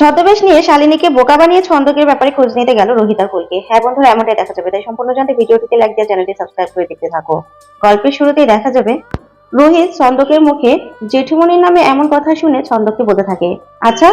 ছদ্মবেশ নিয়ে শালিনীকে বোকা বানিয়ে ছন্দকের ব্যাপারে খোঁজ নিতে গেল রোহিত ফুলকে হ্যাঁ বন্ধুরা, এমনটাই দেখা যাবে। তাই সম্পূর্ণ জানতে ভিডিওটিতে লাইক দিয়ে চ্যানেলটি সাবস্ক্রাইব করে দেখতে থাকো। গল্পের শুরুতেই দেখা যাবে, রোহিত ছন্দকের মুখে জেঠুমনির নামে এমন কথা শুনে ছন্দককে বলতে থাকে আচ্ছা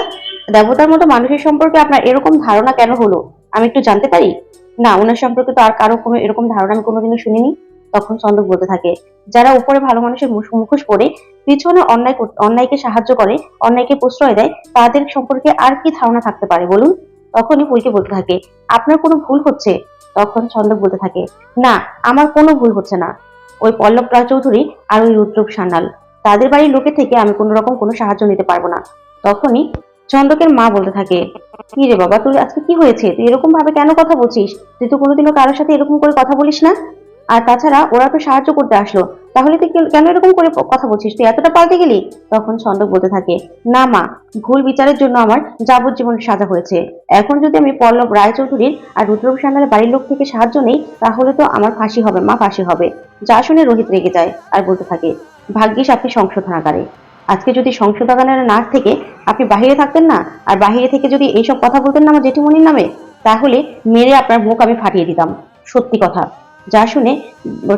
দেবতার মতো মানুষের সম্পর্কে আপনার এরকম ধারণা কেন হলো? আমি একটু জানতে পারি? না, ওনার সম্পর্কে তো আর কারও কোনো এরকম ধারণা আমি কোনোদিনও শুনিনি। তখন ছন্দক বলতে থাকে। যারা উপরে ভালো মানুষের মুখোশ পরে, পিছনে অন্যায় অন্যায়কে সাহায্য করে, অন্যায়কে প্রশ্রয় দেয়, তাদের সম্পর্কে আর কি ধারণা থাকতে পারে বলুন? তখনই ফুলকে বলতে থাকে। আপনার কোনো ভুল হচ্ছে? তখন ছন্দক বলতে থাকে, না, আমার কোনো ভুল হচ্ছে না। ওই পল্লব রায়চৌধুরী আর ওই রুদ্রপ সান্যাল, তাদের বাড়ির লোকের থেকে আমি কোনো রকম কোনো সাহায্য নিতে পারব না। তখনই চন্দকের মা বলতে থাকে, কি রে বাবা, তুই আজকে কি হয়েছে? তুই এরকম ভাবে কেন কথা বলছিস? তুই তো কোনোদিনও কারোর সাথে এরকম করে কথা বলিস না? আর তাছাড়া ওরা তো সাহায্য করতে আসলো। তাহলে তুই কেন- এরকম করে কথা বলছিস? তুই এতটা পাল্টে গেলি? তখন ছন্দক বলতে থাকে, না মা, ভুল বিচারের জন্য আমার যাবজ্জীবন সাজা হয়েছে। এখন যদি আমি পল্লব রায়চৌধুরীর আর রুদ্রব সান্যালের বাড়ির লোক থেকে সাহায্য নেই, তাহলে তো আমার ফাঁসি হবে মা, ফাঁসি হবে। যা শুনে রোহিত রেগে যায় আর বলতে থাকে, ভাগ্যিস আপনি সংশোধনাগারে আজকে যদি সংশোধনাগারে না থেকে আপনি বাহিরে থাকতেন না, আর বাহিরে থেকে যদি এইসব কথা বলতেন না আমার জেঠিমনির নামে, তাহলে মেরে আপনার মুখ আমি ফাটিয়ে দিতাম। সত্যি কথা। যা শুনে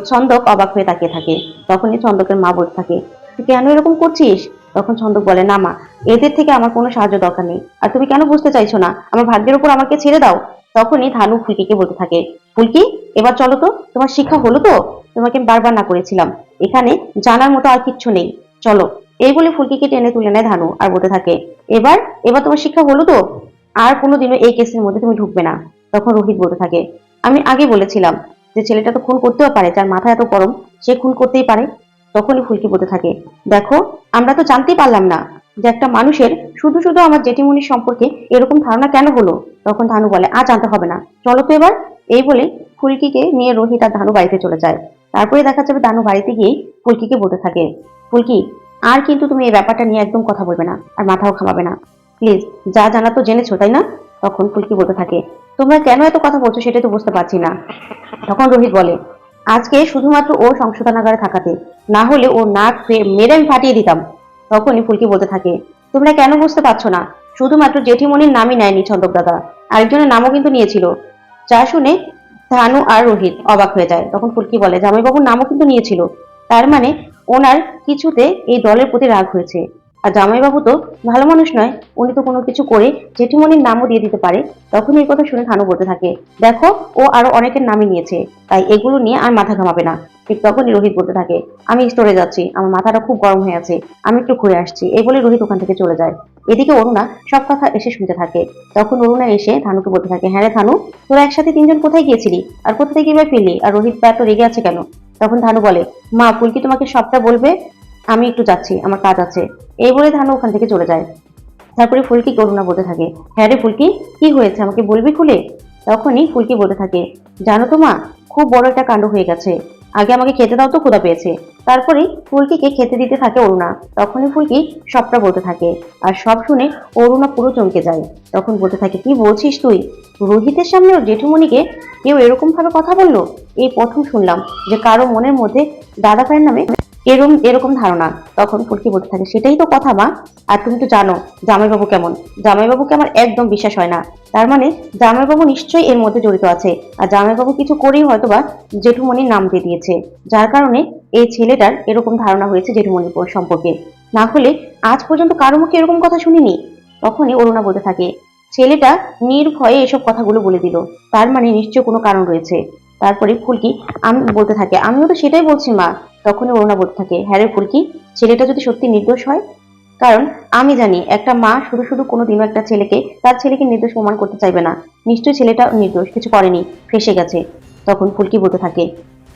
ছন্দক অবাক হয়ে তাকিয়ে থাকে। তখনই ছন্দকের মা বলতে থাকে, তুই কেন এরকম করছিস? তখন ছন্দক বলে, না মা, এদের থেকে আমার কোনো সাহায্য দরকার নেই। আর তুমি কেন বুঝতে চাইছো না? আমার ভাগ্যের উপর আমাকে ছেড়ে দাও। তখনই ধানু ফুলকিকে বলতে থাকে, ফুলকি, এবার চলো তো, তোমার শিক্ষা হলো তো? তোমাকে আমি বারবার না করেছিলাম। এখানে জানার মতো আর কিচ্ছু নেই। চলো। এই বলে ফুলকিকে টেনে তুলে নেয় ধানু আর বলতে থাকে, এবার এবার তোমার শিক্ষা হলো তো? আর কোনোদিনও এই কেসের মধ্যে তুমি ঢুকবে না। তখন রোহিত বলতে থাকে, আমি আগে বলেছিলাম যে ছেলেটা তো খুন করতেও পারে, যার মাথা এত গরম, সে খুন করতেই পারে, তখনই ফুলকি বলতে থাকে, দেখো, আমরা তো জানতেই পারলাম না যে একটা মানুষের শুধু শুধু আমার জেঠিমনির সম্পর্কে এরকম ধারণা কেন হলো? তখন ধানু বলে, আর জানতে হবে না। চলো তো এবার। এই বলে ফুলকিকে নিয়ে রোহিত আর ধানু বাড়িতে চলে যায়। তারপরে দেখা যাবে ধানু বাড়িতে গিয়েই ফুলকিকে বলতে থাকে, ফুলকি, আর কিন্তু তুমি এই ব্যাপারটা নিয়ে একদম কথা বলবে না, আর মাথাও খামাবে না। প্লিজ, যা জানা তো জেনেছো, তাই না? তখন ফুলকি বলতে থাকে, তোমরা কেন এত কথা বলছো সেটা তো বুঝতে পারছি না। তখন রোহিত বলে, আজকে শুধুমাত্র ও সংশোধনাগারে থাকাতে, না হলে ও নাক মেরে আমি ফাটিয়ে দিতাম। তখনই ফুলকি বলতে থাকে, তোমরা কেন বুঝতে পারছ না? শুধুমাত্র জেঠিমনির নামই নেয়নি ছন্দক দাদা, আরেকজনের নামও কিন্তু নিয়েছিল। যা শুনে ধানু আর রোহিত অবাক হয়ে যায়। তখন ফুলকি বলে, জামাইবাবুর নামও কিন্তু নিয়েছিল। তার মানে ওনার কিছুতে এই দলের প্রতি রাগ হয়েছে। আর জামাইবাবু তো ভালো মানুষ নয়, উনি তো কোনো কিছু করে জেঠিমনির নামও দিয়ে দিতে পারে তখন এই কথা শুনে থানু বলতে থাকে, দেখো, ও আরও অনেকের নামই নিয়েছে, তাই এগুলো নিয়ে আর মাথা ঘামাবে না। ঠিক তখনই রোহিত বলতে থাকে, আমি স্টোরে যাচ্ছি, আমার মাথাটা খুব গরম হয়ে আছে, আমি একটু ঘুরে আসছি। এই বলে রোহিত ওখান থেকে চলে যায়। এদিকে অরুণা সব কথা এসে শুনতে থাকে। তখন অরুণা এসে থানুকে বলতে থাকে হ্যাঁ রে থানু, তোরা একসাথে তিনজন কোথায় গিয়েছিলি? আর কোথা থেকে এবার ফিরলি? আর রোহিত বা এত রেগে আছে কেন? তখন ধানু বলে, মা, ফুলকি তোমাকে সবটা বলবে? আমি একটু যাচ্ছি, আমার কাজ আছে। এই বলে ধানু ওখান থেকে চলে যায়। তারপরে ফুলকি করুণা বলতে থাকে হ্যাঁ রে ফুলকি, কি হয়েছে? আমাকে বলবি খুলে? তখনই ফুলকি বলতে থাকে, জানো তো মা, খুব বড় একটা কাণ্ড হয়ে গেছে। আগে আমাকে খেতে দাও তো, ক্ষুধা পেয়েছে। তারপরে ফুলকিকে খেতে দিতে থাকে অরুণা। তখনই ফুলকি সবটা বলতে থাকে আর সব শুনে অরুণা পুরো চমকে যায়। তখন বলতে থাকে, কি বলছিস তুই? রোহিতের সামনে ওর জেঠুমনিকে কেউ এরকম ভাবে কথা বলল? এই প্রথম শুনলাম যে কারও মনের মধ্যে দাদা ভাইয়ের নামে এরকম এরকম ধারণা তখন ফুলকি বলতে থাকে। সেটাই তো কথা মা। আর তুমি তো জানো জামাইবাবু কেমন। জামাইবাবুকে আমার একদম বিশ্বাস হয় না। তার মানে জামাইবাবু নিশ্চয়ই এর মধ্যে জড়িত আছে। আর জামাইবাবু কিছু করেই হয়তো বা জেঠুমনির নাম দিয়ে দিয়েছে। যার কারণে এই ছেলেটার এরকম ধারণা হয়েছে জেঠুমনির প- সম্পর্কে। না হলে আজ পর্যন্ত কারও মুখে এরকম কথা শুনিনি। তখনই অরুণা বলতে থাকে, ছেলেটা নির্ভয়ে এসব কথাগুলো বলে দিল। তার মানে নিশ্চয় কোনো কারণ রয়েছে। তারপরে ফুলকি, আমি বলতে থাকে, আমিও তো সেটাই বলছি মা, তখনই অরুণা বলতে থাকে হ্যাঁ রে ফুলকি, ছেলেটা যদি সত্যি নির্দোষ হয়? কারণ আমি জানি একটা মা শুধু শুধু কোনো দিনও একটা ছেলেকে, তার ছেলেকে নির্দোষ প্রমাণ করতে চাইবে না। নিশ্চয়ই ছেলেটা নির্দোষ, কিছু করেনি, ফেসে গেছে। তখন ফুলকি বলতে থাকে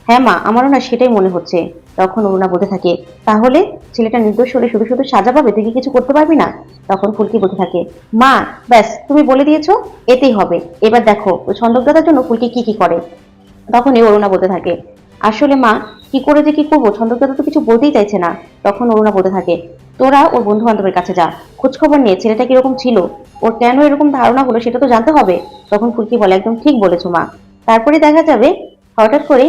হ্যাঁ মা, আমারও না সেটাই মনে হচ্ছে। তখন অরুণা বলতে থাকে, তাহলে ছেলেটা নির্দোষ হলে শুধু শুধু সাজা পাবে, তুই কিছু করতে পারবি না? তখন ফুলকি বলতে থাকে, মা, ব্যাস, তুমি বলে দিয়েছ, এতেই হবে। এবার দেখো ছন্দকদাতার জন্য ফুলকি কি কি করে? তখনই অরুণা বলতে থাকে, আসলে মা, কি করে যে কি করব? ছন্দকদাতা তো কিছু বলতেই চাইছে না। তখন অরুণা বলতে থাকে, তোরা ওর বন্ধু বান্ধবের কাছে যা খোঁজ খবর নিয়ে ছেলেটা কীরকম ছিল? ওর কেন এরকম ধারণা হলো সেটা তো জানতে হবে। তখন ফুলকি বলে, একদম ঠিক বলেছ মা। তারপরে দেখা যাবে, হঠাৎ করে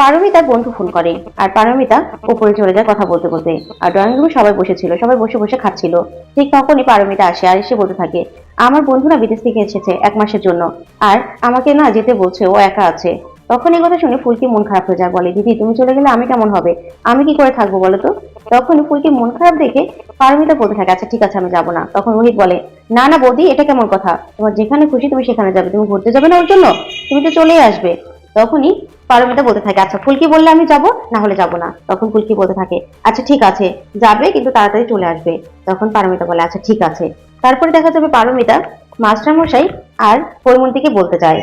পারমিতার বন্ধু ফোন করে আর পারমিতা উপরে চলে যায় কথা বলতে বলতে। আর ড্রয়িং রুমে সবাই বসেছিল, সবাই বসে বসে খাচ্ছিল। ঠিক তখনই পারমিতা আসে আর এসে বলতে থাকে, আমার বন্ধুরা বিদেশ থেকে এসেছে এক মাসের জন্য। আর আমাকে না যেতে বলছে, ও একা আছে। তখন এই কথা শুনে ফুলকি মন খারাপ হয়ে যায়, বলে, দিদি, তুমি চলে গেলে আমি কেমন হবে? আমি কি করে থাকব বলো তো? তখন ফুলকি মন খারাপ দেখে, পারমিতা বলতে থাকে? আচ্ছা ঠিক আছে, আমি যাব না। তখন রোহিত বলে, না না বৌদি, এটা কেমন কথা? তোমার যেখানে খুশি তুমি সেখানে যাবে। তুমি ঘুরতে যাবে না ওর জন্য? তুমি তো চলেই আসবে। তখনই পারমিতা বলতে থাকে আচ্ছা ফুলকি বললে আমি যাব, না হলে যাব না? তখন ফুলকি বলতে থাকে আচ্ছা ঠিক আছে, যাবে কিন্তু তাড়াতাড়ি চলে আসবে। তখন পারমিতা বলে আচ্ছা ঠিক আছে। তারপরে দেখা যাবে পারমিতা মাস্টারমশাই আর পরিমন্ত্রীকে বলতে যায়।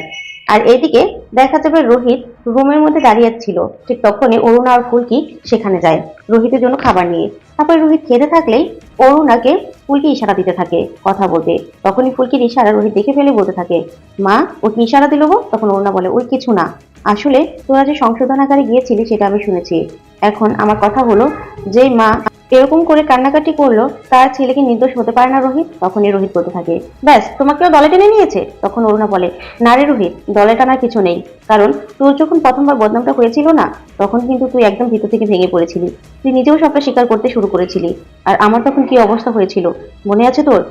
আর এইদিকে দেখা যাবে রোহিত রুমের মধ্যে দাঁড়িয়ে ছিল। ঠিক তখনই অরুণা আর ফুলকি সেখানে যায়। রোহিতের জন্য খাবার নিয়ে। তারপরে রোহিত খেতে থাকলেই অরুণাকে ফুলকি ইশারা দিতে থাকে কথা বলতে। তখনই ফুলকির ইশারা রোহিত দেখে ফেলে বলতে থাকে, মা ও কি ইশারা দিল তখন অরুণা বলে, ওই কিছু না। আসলে তোরা যে সংশোধনাগারে গিয়েছিলি সেটা আমি শুনেছি। এখন আমার কথা হলো যে মা এরকম করে কান্নাকাটি করল, তার ছেলেকে নির্দোষ হতে পারে না রোহিত, তখনই রোহিত বলতে থাকে, ব্যাস, তোমাকেও দলে টেনে নিয়েছে? তখন অরুণা বলে, না রে রোহিত, দলে টানার কিছু নেই, কারণ তোর যখন প্রথমবার বদনামটা হয়েছিল না, তখন কিন্তু তুই একদম ভিতর থেকে ভেঙে পড়েছিলি, তুই নিজেও সবটা স্বীকার করতে শুরু করেছিলি, আর আমার তখন কি অবস্থা হয়েছিল, মনে আছে তোর?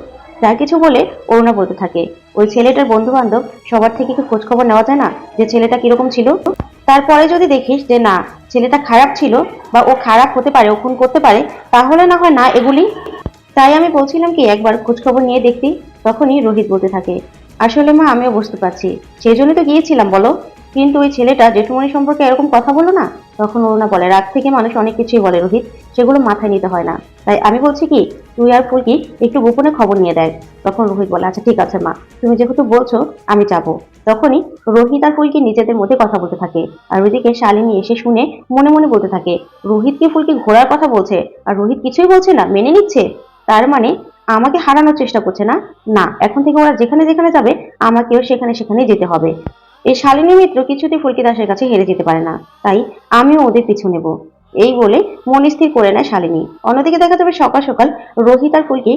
যা কিছু বলে অরুণা বলতে থাকে, ওই ছেলেটার বন্ধু বান্ধব সবার থেকে কি খোঁজ খবর নেওয়া যায় না, যে ছেলেটা কীরকম ছিল? তারপরে যদি দেখিস যে না ছেলেটা খারাপ ছিল বা ও খারাপ হতে পারে, ও খুন করতে পারে, তাহলে না হয় না এগুলি। তাই আমি বলছিলাম কি, একবার খোঁজখবর নিয়ে দেখতি তখনই রোহিত বলতে থাকে, আসলে মা, আমিও বুঝতে পারছি। সেই জন্যই তো গিয়েছিলাম, বলো। কিন্তু ওই ছেলেটা জেঠুমণি সম্পর্কে এরকম কথা বলো না? তখন অরুণা বলে, রাগ থেকে মানুষ অনেক কিছুই বলে রোহিত, সেগুলো মাথায় নিতে হয় না। তাই আমি বলছি কি, তুই আর ফুলকি একটু গোপনে খবর নিয়ে দেয় তখন রোহিত বলে আচ্ছা ঠিক আছে, মা, তুমি যেহেতু বলছো, আমি যাব। তখনই রোহিত আর ফুলকি নিজেদের মধ্যে কথা বলতে থাকে। আর ওইদিকে শালিনী এসে শুনে মনে মনে বলতে থাকে রোহিতকে ফুলকি ঘোরার কথা বলছে? আর রোহিত কিছুই বলছে না, মেনে নিচ্ছে? তার মানে আমাকে হারানোর চেষ্টা করছে না? না, এখন থেকে ওরা যেখানে যেখানে যাবে, আমাকেও সেখানে সেখানে যেতে হবে। এই শালিনী মিত্র কিছুতেই ফুলকি দাসের কাছে হেরে যেতে পারে না। তাই আমিও ওদের পিছু নেব। এই বলে মন স্থির করে নেয় শালিনী। অন্যদিকে দেখা যাবে সকাল সকাল রোহিত আর ফুলকি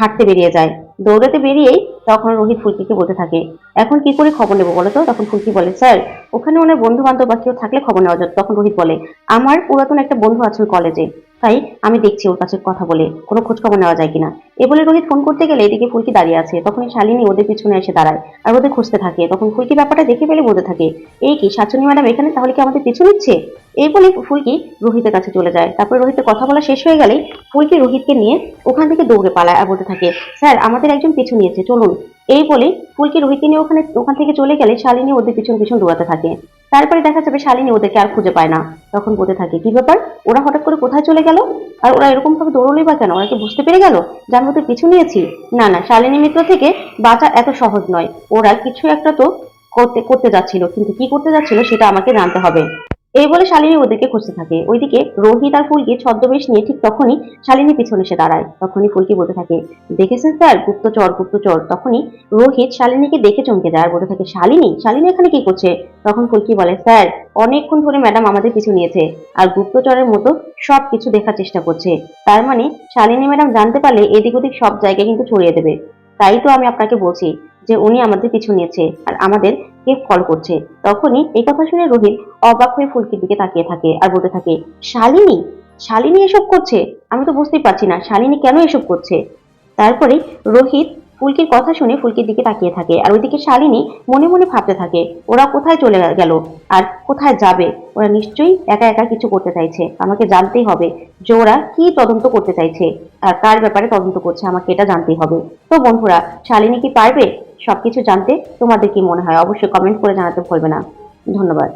হাঁটতে বেরিয়ে যায়। দৌড়াতে বেরিয়েই তখন রোহিত ফুলকিকে বলতে থাকে, এখন কি করে খবর নেব বলো তো? তখন ফুলকি বলে, স্যার, ওখানে ওনার বন্ধু বান্ধব বা কেউ থাকলে খবর নেওয়া যেত তখন রোহিত বলে, আমার পুরাতন একটা বন্ধু আছে কলেজে তাই আমি দেখছি ওর কাছে কথা বলে কোনো খোঁজ খবর নেওয়া যায় কিনা। এ বলে রোহিত ফোন করতে গেলে এদিকে ফুলকি দাঁড়িয়ে আছে। তখন শালিনী ওদের পিছনে এসে দাঁড়ায় আর ওদের খুঁজতে থাকে। তখন ফুলকি ব্যাপারটা দেখে ফেলে বলতে থাকে এই কি শাচনী ম্যাডাম এখানে? তাহলে কি আমাদের পিছু নিচ্ছে? এই বলে ফুলকি রোহিতের কাছে চলে যায়। তারপরে রোহিতের কথা বলা শেষ হয়ে গেলেই ফুলকি রোহিতকে নিয়ে ওখান থেকে দৌড়ে পালায় আর বলতে থাকে, স্যার, আমাদের একজন পিছু নিয়েছে, চলুন। এই বলে ফুলকি রোহিতকে নিয়ে ওখানে ওখান থেকে চলে গেলে শালিনী ওদের পিছন পিছন দৌড়াতে থাকে। তারপরে দেখা যাবে শালিনী ওদেরকে আর খুঁজে পায় না। তখন বলতে থাকে, কি ব্যাপার? ওরা হঠাৎ করে কোথায় চলে গেল? আর ওরা এরকম ভাবে দৌড়লেই বা কেন? ওরা কি বুঝতে পেরে গেল? যার মধ্যে পিছু নিয়েছি? না না, শালিনী মিত্র থেকে বাঁচা এত সহজ নয়। ওরা কিছু একটা তো করতে করতে যাচ্ছিল। কিন্তু কি করতে যাচ্ছিল সেটা আমাকে জানতে হবে। এই বলে শালিনী ওদেরকে খুঁজতে থাকে। ওইদিকে রোহিত আর ফুলকি ছদ্মবেশ নিয়ে ঠিক তখনই শালিনী পিছনে এসে দাঁড়ায়। তখনই ফুলকি বলতে থাকে, দেখেছেন স্যার? গুপ্তচর গুপ্তচর। তখনই রোহিত শালিনীকে দেখে চমকে যায় আর বলতে থাকে, শালিনী? শালিনী এখানে কি করছে? তখন ফুলকি বলে, স্যার, অনেকক্ষণ ধরে ম্যাডাম আমাদের পিছু নিয়েছে আর গুপ্তচরের মতো সব কিছু দেখার চেষ্টা করছে। তার মানে শালিনী ম্যাডাম জানতে পারলে এদিক ওদিক সব জায়গায় কিন্তু ছড়িয়ে দেবে। তাই তো আমি আপনাকে বলছি যে উনি আমাদের পিছু নিয়েছে। আর আমাদের কে কল করছে? তখনই এই কথা শুনে রোহিত অবাক হয়ে ফুলকির দিকে তাকিয়ে থাকে আর বলতে থাকে, শালিনী শালিনী এসব করছে? আমি তো বুঝতেই পারছি না, শালিনী কেন এসব করছে? তারপরে রোহিত ফুলকির কথা শুনে ফুলকির দিকে তাকিয়ে থাকে আর ওইদিকে শালিনী মনে মনে ভাবতে থাকে, ওরা কোথায় চলে গেল আর কোথায় যাবে? ওরা নিশ্চয়ই একা একা কিছু করতে চাইছে, আমাকে জানতেই হবে যে ওরা কি তদন্ত করতে চাইছে আর কার ব্যাপারে তদন্ত করছে, আমাকে এটা জানতেই হবে। তো বন্ধুরা, শালিনী কি পারবে? সবকিছু জানতে তোমাদের কি মনে হয়? অবশ্যই কমেন্ট করে জানাতে ভুলবে না। ধন্যবাদ।